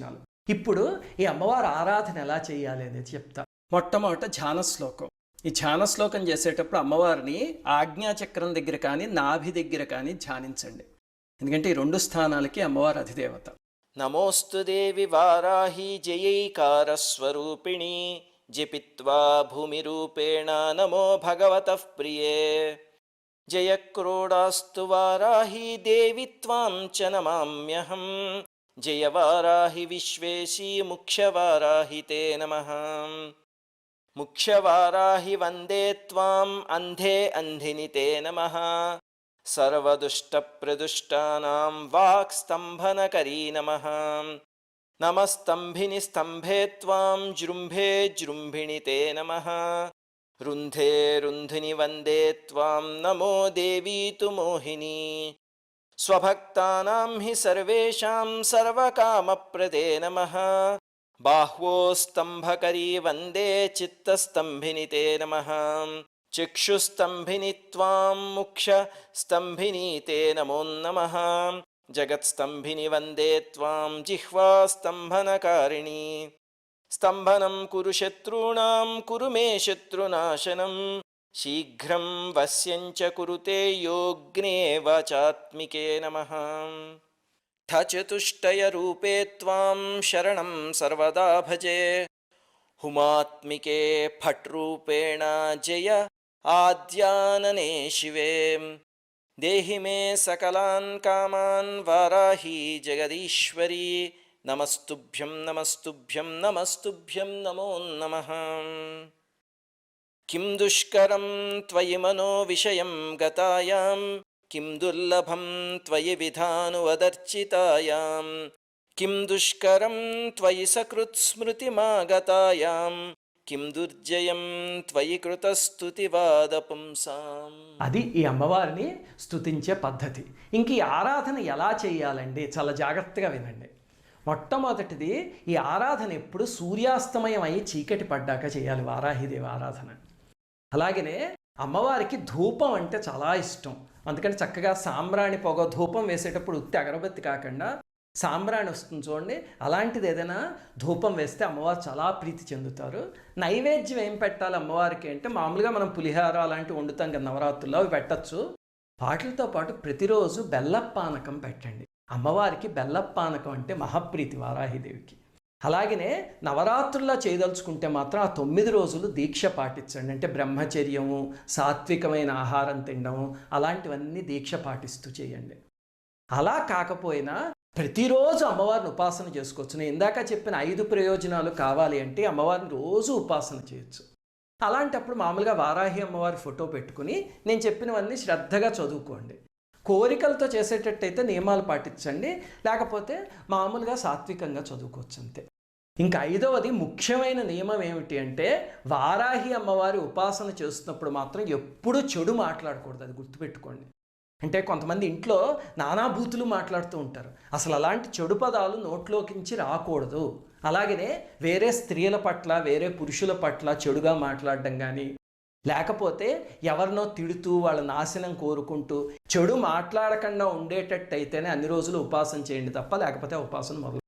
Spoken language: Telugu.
ప్రయోజనాలు ఇప్పుడు ఈ అమ్మవారు ఆరాధన ఎలా చేయాలి అనేది చెప్తా. మొట్టమొదట ధ్యాన శ్లోకం ఈ ధ్యాన శ్లోకం చేసేటప్పుడు అమ్మవారిని ఆజ్ఞాచక్రం దగ్గర కానీ నాభి దగ్గర కానీ ధ్యానించండి. ఎందుకంటే ఈ రెండు స్థానాలకి అమ్మవారు అధిదేవత. నమోస్తు దేవి వారాహి జయైకార స్వరూపిణి జపిత్వా భూమి రూపేణ నమో భగవత ప్రియే. జయక్రోడాస్తు వారాహి దేవి త్వాం చ నమామ్యహం. जयवाराहि विश्वेशी मुख्यवाराहि ते नमः। मुख्यवाराहि वन्दे त्वाम् अन्धे अन्धिनि ते नमः। सर्वदुष्टप्रदुष्टानां वाक्स्तम्भनकरी नमः। नमस्तम्भिनि स्तम्भे त्वां जृम्भे जृम्भिणि ते नमः। रुन्धे रुन्धिनि वन्दे त्वां नमो देवी तु मोहिनी। स्वभक्तानां हि सर्वेषां सर्वकामप्रदे नमः। बाह्वोस्तम्भकरी वन्दे चित्तस्तम्भिनि ते नमः। चिक्षुस्तम्भिनि त्वां मुक्षस्तम्भिनि ते नमो नमः। जगत्स्तम्भिनि वन्दे त्वां जिह्वास्तम्भनकारिणि। स्तम्भनं कुरु शत्रूणां कुरु मे शत्रुनाशनम् शीघ्रं वस्यञ्च कुरुते योऽग्ने वाचात्मिके नमः। ठचतुष्टयरूपे त्वां शरणं सर्वदा भजे। हुमात्मिके फट्रूपेण जय आद्यानने शिवे। देहि मे सकलान् कामान् वाराही जगदीश्वरी। नमस्तुभ्यं नमस्तुभ्यं नमस्तुभ्यं नमो नमः। కిం దుష్కరం త్వయి మనో విషయం గతాయాం కిం దుర్లభం త్వయి విధానువదర్చితాయాం కిం దుష్కరం త్వయి సకృత్స్మృతిమాగతాయాం కిం దుర్జయం త్వయి కృతస్తుతివాద పుంసాం అది ఈ అమ్మవారిని స్థుతించే పద్ధతి. ఇంక ఈ ఆరాధన ఎలా చేయాలండి? చాలా జాగ్రత్తగా వినండి. మొట్టమొదటిది ఈ ఆరాధన ఎప్పుడు సూర్యాస్తమయం అయి చీకటి పడ్డాక చేయాలి. వారాహిదేవి ఆరాధన. అలాగనే అమ్మవారికి ధూపం అంటే చాలా ఇష్టం. అందుకని చక్కగా సాంబ్రాణి పొగ ధూపం వేసేటప్పుడు ఉత్తి అగరబత్తి కాకుండా సాంబ్రాణి వస్తుంది చూడండి. అలాంటిది ఏదైనా ధూపం వేస్తే అమ్మవారు చాలా ప్రీతి చెందుతారు. నైవేద్యం ఏం పెట్టాలి అమ్మవారికి అంటే మామూలుగా మనం పులిహార అలాంటివి వండుతాం కదా నవరాత్రుల్లో అవి పెట్టచ్చు. వాటితో పాటు ప్రతిరోజు బెల్లపానకం పెట్టండి. అమ్మవారికి బెల్లపానకం అంటే మహాప్రీతి వారాహిదేవికి అలాగనే నవరాత్రుల్లో చేయదలుచుకుంటే మాత్రం ఆ తొమ్మిది రోజులు దీక్ష పాటించండి. అంటే బ్రహ్మచర్యము సాత్వికమైన ఆహారం తినడము అలాంటివన్నీ దీక్ష పాటిస్తూ చేయండి. అలా కాకపోయినా ప్రతిరోజు అమ్మవారిని ఉపాసన చేసుకోవచ్చు. నేను ఇందాక చెప్పిన ఐదు ప్రయోజనాలు కావాలి అంటే అమ్మవారిని రోజు ఉపాసన చేయొచ్చు. అలాంటప్పుడు మామూలుగా వారాహి అమ్మవారి ఫోటో పెట్టుకుని నేను చెప్పినవన్నీ శ్రద్ధగా చదువుకోండి. కోరికలతో చేసేటట్టయితే నియమాలు పాటించండి. లేకపోతే మామూలుగా సాత్వికంగా చదువుకోవచ్చు అంతే. ఇంకా ఐదవది ముఖ్యమైన నియమం ఏమిటి అంటే వారాహి అమ్మవారి ఉపాసన చేస్తున్నప్పుడు మాత్రం ఎప్పుడూ చెడు మాట్లాడకూడదు అది గుర్తుపెట్టుకోండి. అంటే కొంతమంది ఇంట్లో నానాభూతులు మాట్లాడుతూ ఉంటారు. అసలు అలాంటి చెడు పదాలు నోట్లోకించి రాకూడదు. అలాగనే వేరే స్త్రీల పట్ల వేరే పురుషుల పట్ల చెడుగా మాట్లాడడం కానీ లేకపోతే ఎవరినో తిడుతూ వాళ్ళ నాశనం కోరుకుంటూ చెడు మాట్లాడకుండా ఉండేటట్టయితేనే అన్ని రోజులు ఉపాసన చేయండి తప్ప లేకపోతే ఉపాసన మొదలు